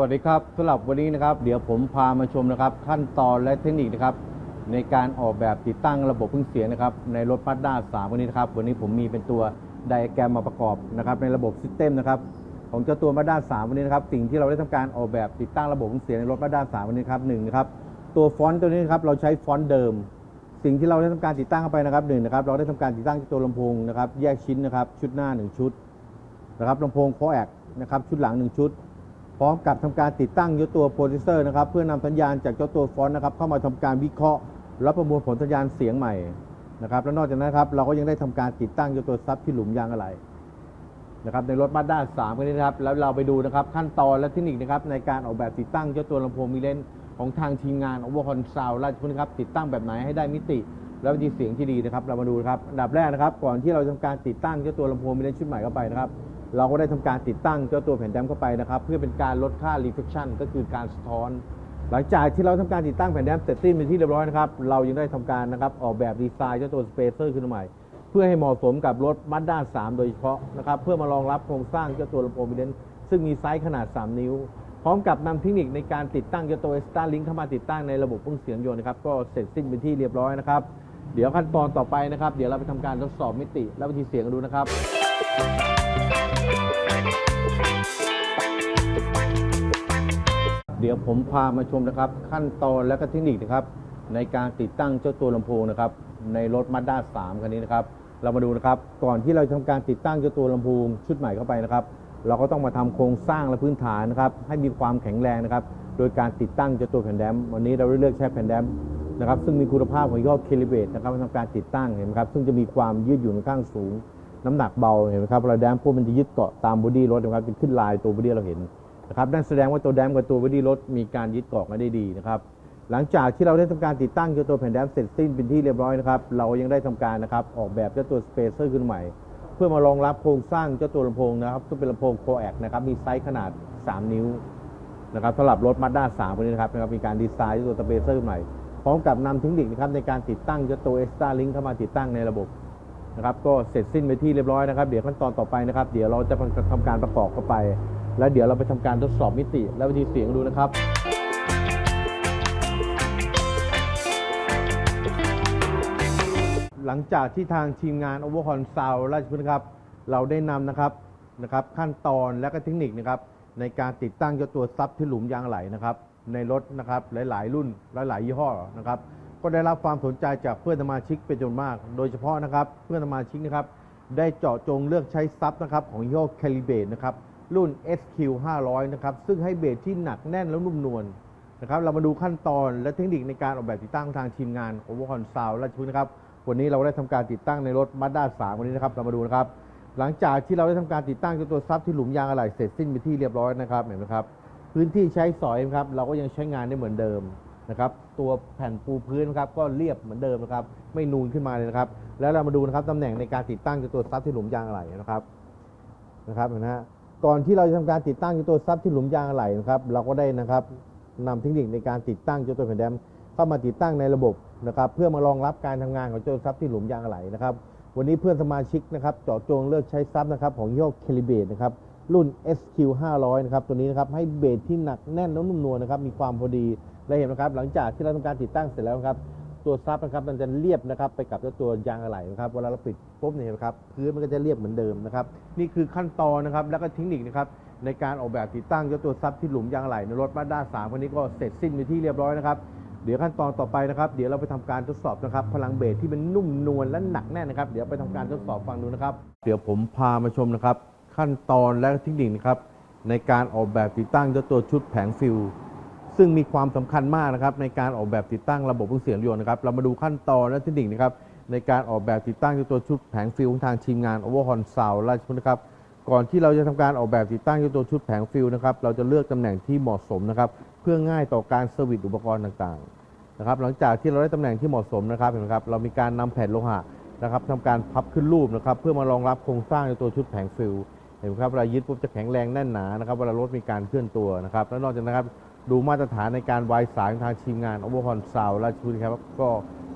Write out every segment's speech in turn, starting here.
วัสดีครับสำหรับวันนี้นะครับ เดี๋ยวผมพามาชมนะครับ ขั้นตอนและเทคนิคนะครับ ในการออกแบบติดตั้งระบบเครื่องเสียงนะครับ ในรถพัดด้า3วันนี้นะครับวันนี้ผมมีเป็นตัวไดอะแกรมมาประกอบนะครับ ในระบบซิสเต็มนะครับของเจ้าตัวมาด้า3วันนี้นะครับ สิ่งที่เราได้ทำการออกแบบติดตั้งระบบเครื่องเสียงในรถมาด้า3วันนี้ครับหนึ่งนะครับตัวฟอนต์ตัวนี้นะครับเราใช้ฟอนต์เดิม สิ่งที่เราได้ทำการติดตั้งเข้าไปนะครับหนึ่งนะครับ เราได้ทำการติดตั้งตัวลำโพงนะครับ แยกชิ้นนะครับ ชุดหน้าหนึ่งชุดนะครับลำโพงโคแอกนะครับชุดหลัง 1 ชุด พร้อมกับทำการติดตั้งเจ้าตัวโปรดิวเซอร์นะครับเพื่อนำสัญญาณจากเจ้าตัวฟอนต์นะครับเข้ามาทำการวิเคราะห์และประมวลผลสัญญาณเสียงใหม่นะครับและนอกจากนั้นครับเราก็ยังได้ทำการติดตั้งเจ้าตัวซับที่หลุมยางอะไหล่นะครับในรถมาด้า3กันนี้นะครับแล้วเราไปดูนะครับขั้นตอนและเทคนิคนะครับในการออกแบบติดตั้งเจ้าตัวลำโพงมิเลนของทางทีมงานโอเวอร์คอนซาวราชพฤกษ์ครับติดตั้งแบบไหนให้ได้มิติ และวิธีเสียงที่ดีนะครับ เรามาดูนะครับอันดับแรกนะครับ ก่อนที่เราจะทำการติดตั้งเจ้าตัวลำโพงมิเลนชุดใหม่เข้าไปนะครับ เราก็ได้ทำการติดตั้งเจ้าตัวแผ่นแดมเข้าไปนะครับเพื่อเป็นการลดค่า reflection ก็คือการสะท้อน หลังจากที่เราทำการติดตั้งแผ่นแดมเสร็จสิ้นเป็นที่เรียบร้อยนะครับเรายังได้ทำการนะครับออกแบบดีไซน์เจ้าตัวสเปเซอร์ขึ้นมาใหม่ เพื่อให้เหมาะสมกับรถมัดด้า3 โดยเฉพาะนะครับเพื่อมารองรับโครงสร้างเจ้าตัวลำโพงมิเลนซึ่งมีไซส์ขนาด 3 นิ้ว พร้อมกับนำเทคนิคในการติดตั้งเจ้าตัว Star Link เข้ามาติดตั้งในระบบเครื่องเสียงยนต์นะครับก็เสร็จสิ้นเป็นที่เรียบร้อยนะครับเดี๋ยวขั้นตอนต่อไปนะครับ เดี๋ยวเราไปทำการทดสอบมิติและวิธีเสียงกันดูนะครับ ดี๋ยวผมพามาชมนะครับ ขั้นตอนและก็เทคนิคนะครับ ในการติดตั้งเจ้าตัวลำโพงนะครับ ในรถมาด้า3คันนี้นะครับ เรามาดูนะครับ ก่อนที่เราจะทำการติดตั้งเจ้าตัวลำโพงชุดใหม่เข้าไปนะครับ เราก็ต้องมาทำโครงสร้างและพื้นฐานนะครับ ให้มีความแข็งแรงนะครับ โดยการติดตั้งเจ้าตัวแผ่นแดมวันนี้เราได้เลือกใช้แผ่นแดมนะครับ ซึ่งมีคุณภาพของยี่ห้อเคลิเบตนะครับมาทำการติดตั้งเห็นไหมครับ ซึ่งจะมีความยืดหยุ่นข้างสูง น้ำหนักเบาเห็นไหมครับเวลาแดมพวกมันจะยึดเกาะตามบอดี้รถนะครับเป็นขึ้นลายตัวบอดี้เราเห็น นะครับนั่นแสดงว่าตัวแดมกับตัวบอดี้รถมีการยึดเกาะกันได้ดีนะครับหลังจากที่เราได้ทำการติดตั้งเจ้าตัวแผ่นแดมเสร็จสิ้นเป็นที่เรียบร้อยนะครับเรายังได้ทำการนะครับออกแบบเจ้าตัวสเปเซอร์ขึ้นใหม่ เพื่อมารองรับโครงสร้างเจ้าตัวลำโพงนะครับซึ่งเป็นลำโพงโคแอกนะครับมีไซส์ขนาด 3 นิ้วนะครับสำหรับรถมาด้า3คนนี้นะครับนะครับมีการดีไซน์เจ้าตัวสเปเซอร์ใหม่พร้อมกับนำเทคนิคนะครับในการติดตั้งเจ้าตัว Extra Link เข้ามาติดตั้งในระบบนะครับก็เสร็จสิ้นไปที่เรียบร้อยนะครับ เดี๋ยวขั้นตอนต่อไปนะครับ เดี๋ยวเราจะทำการประกอบเข้าไป แล้วเดี๋ยวเราไปทำการทดสอบมิติ และวิธีเสียงดูนะครับหลังจากที่ทางทีมงาน Overcon Sound ราชพฤกษ์นะครับ เราได้นำนะครับนะครับ ขั้นตอนและก็เทคนิคนะครับ ในการติดตั้งเจ้าตัวซับที่หลุมยางไหลนะครับ ในรถนะครับหลาย ๆ รุ่นหลาย ๆ ยี่ห้อนะครับ ก็ได้รับความสนใจจากเพื่อนสมาชิกเป็นจำนวนมาก โดยเฉพาะนะครับ เพื่อนสมาชิกนะครับ ได้เจาะจงเลือกใช้ซับนะครับของยี่ห้อ Calibrate นะครับ รุ่น SQ 500 นะครับ ซึ่งให้เบสที่หนักแน่นแล้วนุ่มนวลนะครับ เรามาดูขั้นตอนและเทคนิคในการออกแบบติดตั้งทางทีมงาน o v e r c o n s o u n d ราชพฤกษ์นะครับ วันนี้เราได้ทำการติดตั้งในรถ Mazda 3วันนี้นะครับ เรามาดูนะครับ หลังจากที่เราได้ทำการติดตั้งตัวซับที่หลุมยางอะไหล่เสร็จสิ้นไปที่เรียบร้อยนะครับ เห็นไหมครับ พื้นที่ใช้สอยนะครับ เราก็ยังใช้งานได้เหมือนเดิมนะครับ ตัวแผ่นปูพื้นนะครับก็เรียบเหมือนเดิมนะครับ ไม่นูนขึ้นมาเลยนะครับ แล้วเรามาดูนะครับตำแหน่งในการติดตั้งตัวซับที่หลุมยางอะไหล่นะครับ นะครับเห็นไหมฮะ ก่อนที่เราจะทำการติดตั้งเจ้าตัวซับที่หลุมยางอะไหล่นะครับเราก็ได้นะครับนำเทคนิคในการติดตั้งเจ้าตัวแผ่นแดมเข้ามาติดตั้งในระบบนะครับเพื่อมารองรับการทำงานของเจ้าซับที่หลุมยางอะไหล่นะครับวันนี้เพื่อนสมาชิกนะครับเจาะจงเลือกใช้ซับนะครับของยี่ห้อเคลิเบตนะครับรุ่น SQ 500นะครับตัวนี้นะครับให้เบสที่หนักแน่นและนุ่มนวลนะครับมีความพอดีและเห็นนะครับหลังจากที่เราทำการติดตั้งเสร็จแล้วครับ ตัวซับนะครับมันจะเรียบนะครับไปกับเจ้าตัวยางอะไหล่นะครับเวลาเราปิดปุ๊บเนี่ยนะครับพื้นมันก็จะเรียบเหมือนเดิมนะครับนี่คือขั้นตอนนะครับแล้วก็เทคนิคนะครับในการออกแบบติดตั้งเจ้าตัวซับที่หลุมยางอะไหล่ในรถมาด้า3คันนี้ก็เสร็จสิ้นไปที่เรียบร้อยนะครับเดี๋ยวขั้นตอนต่อไปนะครับเดี๋ยวเราไปทำการทดสอบนะครับพลังเบสที่มันนุ่มนวลและหนักแน่นนะครับเดี๋ยวไปทำการทดสอบฟังดูนะครับ เดี๋ยวผมพามาชมนะครับ ขั้นตอนและเทคนิคนะครับในการออกแบบติดตั้งเจ้าตัวชุดแผงฟิล ซึ่งมีความสำคัญมากนะครับในการออกแบบติดตั้งระบบเครื่องเสียงยนต์นะครับเรามาดูขั้นตอนและเทคนิคนะครับในการออกแบบติดตั้งตัวชุดแผงฟิลของทางทีมงาน Overhorn Sound ราชพฤกษ์นะครับก่อนที่เราจะทำการออกแบบติดตั้งตัวชุดแผงฟิลนะครับเราจะเลือกตำแหน่งที่เหมาะสมนะครับเพื่อง่ายต่อการเซอร์วิสอุปกรณ์ต่างๆนะครับหลังจากที่เราได้ตำแหน่งที่เหมาะสมนะครับเห็นไหมครับเรามีการนำแผ่นโลหะนะครับทำการพับขึ้นรูปนะครับเพื่อมารองรับโครงสร้างในตัวชุดแผงฟิลเห็นไหมครับเวลายึดปุ๊บจะแข็งแรงแน่นหนานะครับเวลารถมีการเคลื่อนตัวนะครับและนอกจากนั้นครับ ดูมาตรฐานในการวายสายทางทีมงาน o v e r c o n s o u n d ราชพฤกษ์ครับก็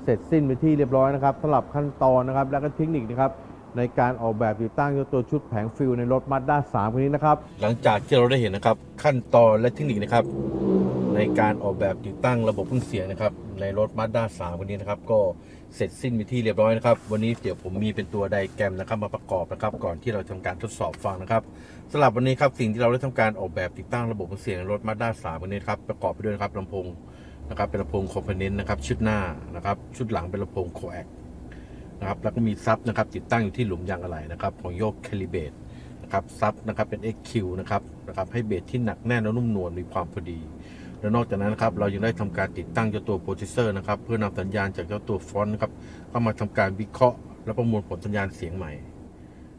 เสร็จสิ้นไปที่เรียบร้อยนะครับสำหรับขั้นตอนนะครับ และก็เทคนิคนะครับในการออกแบบติดตั้งตัวชุดแผงฟิวในรถมาด้าสามคันนี้นะครับ หลังจากที่เราได้เห็นนะครับ ขั้นตอนและเทคนิคนะครับ ในการออกแบบติดตั้งระบบเครื่องเสียงนะครับ ในรถ Mazda 3คันนี้นะครับ ก็เสร็จสิ้นไปที่เรียบร้อยนะครับ วันนี้เดี๋ยวผมมีเป็นตัวไดแกรมนะครับมาประกอบนะครับ ก่อนที่เราทำการทดสอบฟังนะครับสำหรับวันนี้ครับสิ่งที่เราได้ทำการออกแบบติดตั้งระบบเครื่องเสียงในรถ Mazda 3คันนี้ครับประกอบไปด้วยครับลำโพงนะครับเป็นลำโพงคอมโพเนนต์นะครับชุดหน้านะครับชุดหลังเป็นลำโพงโคแอคนะครับแล้วก็มีซับนะครับติดตั้งอยู่ที่หลุมยางอะไหล่นะครับของโยกแคลิเบตนะครับซับนะครับเป็น XQ นะครับนะครับให้เบสที่หนักแน่นและนุ่มนวลมีความพอดี และนอกจากนั้นนะครับเรายังได้ทำการติดตั้งเจ้าตัวโปรเซสเซอร์นะครับเพื่อนำสัญญาณจากเจ้าตัวฟอนต์นะครับเข้ามาทำการวิเคราะห์ และประมวลผลสัญญาณเสียงใหม่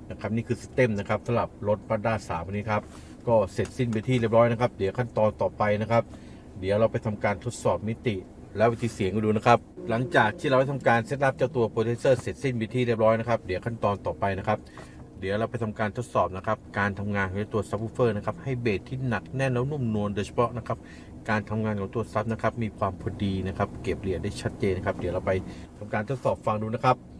นะครับนี่คือสเต็มนะครับสำหรับรถปัด้าสามนี้ครับก็เสร็จสิ้นไปที่เรียบร้อยนะครับ เดี๋ยวขั้นตอนต่อไปนะครับ เดี๋ยวเราไปทำการทดสอบมิติ และวิธีเสียงกันดูนะครับ หลังจากที่เราได้ทำการเซตอัพเจ้าตัวโปรเซสเซอร์เสร็จสิ้นไปที่เรียบร้อยนะครับเดี๋ยวขั้นตอนต่อไปนะครับเดี๋ยวเราไปทำการทดสอบนะครับการทำงานของตัวซับวูเฟอร์นะครับให้เบสที่หนักแน่นแล้วนุ่มนวลโดยเฉพาะนะครับ การทำงานของตัวซับนะครับ มีความพอดีนะครับ เก็บเหรียญได้ชัดเจนนะครับ เดี๋ยวเราไปทำการทดสอบฟังดูนะครับ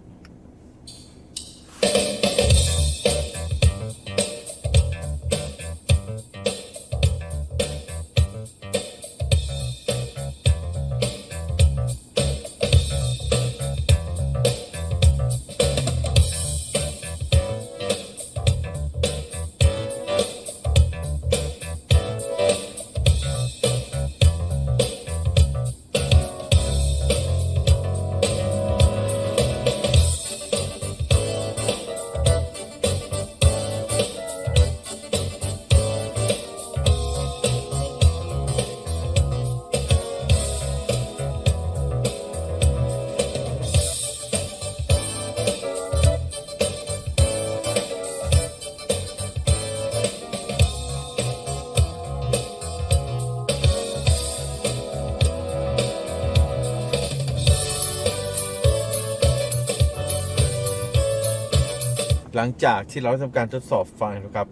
หลังจากที่เราทำการทดสอบฟังนะครับ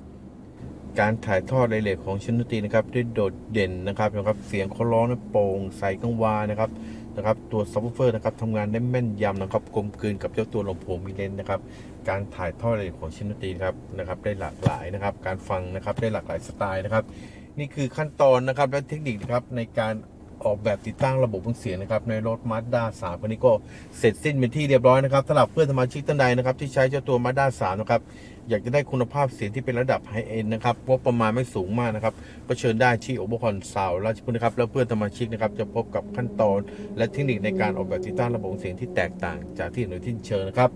การถ่ายทอดรายละเอียดของชิ้นดนตรีนะครับได้โดดเด่นนะครับนะครับ เสียงเขาร้องนั้นโปร่งใสกังวานนะครับนะครับ ตัวซับวูเฟอร์นะครับทำงานได้แม่นยำนะครับกลมกลืนกับเจ้าตัวลำโพงมีเลนนะครับ การถ่ายทอดรายละเอียดของชิ้นดนตรีนะครับนะครับ ได้หลากหลายนะครับ การฟังนะครับได้หลากหลายสไตล์นะครับ นี่คือขั้นตอนนะครับและเทคนิคนะครับในการ ออกแบบติดตั้งระบบเครื่องเสียงนะครับในรถ Mazda 3คันนี้ก็เสร็จสิ้นเป็นที่เรียบร้อยนะครับสำหรับเพื่อนสมาชิกท่านใดนะครับที่ใช้เจ้าตัว Mazda 3นะครับอยากจะได้คุณภาพเสียงที่เป็นระดับไฮเอ็นนะครับงบประมาณไม่สูงมากนะครับ ก็เชิญได้ที่โอเบอร์คอนซาวราชพฤกษ์นะครับ แล้วเพื่อนสมาชิกนะครับจะพบกับขั้นตอน และเทคนิคในการออกแบบติดตั้งระบบเสียงที่แตกต่างจากที่อื่นที่เชิญนะครับ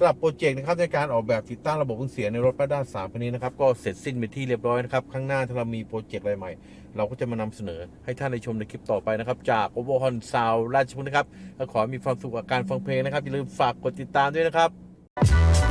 สำหรับโปรเจกต์นะครับในการออกแบบติดตั้งระบบเครื่องเสียงในรถ Mazda 3คันนี้นะครับก็เสร็จสิ้นไปนที่เรียบร้อยนะครับข้างหน้าถ้าเรามีโปรเจกต์อะไรใหม่ เราก็จะมานำเสนอให้ท่านได้ชมในคลิปต่อไปนะครับ จากโอเวอร์ฮอนซาวราชพฤกษ์นะครับและขอให้มีความสุขกับการฟังเพลงนะครับอย่าลืมฝากกดติดตามด้วยนะครับ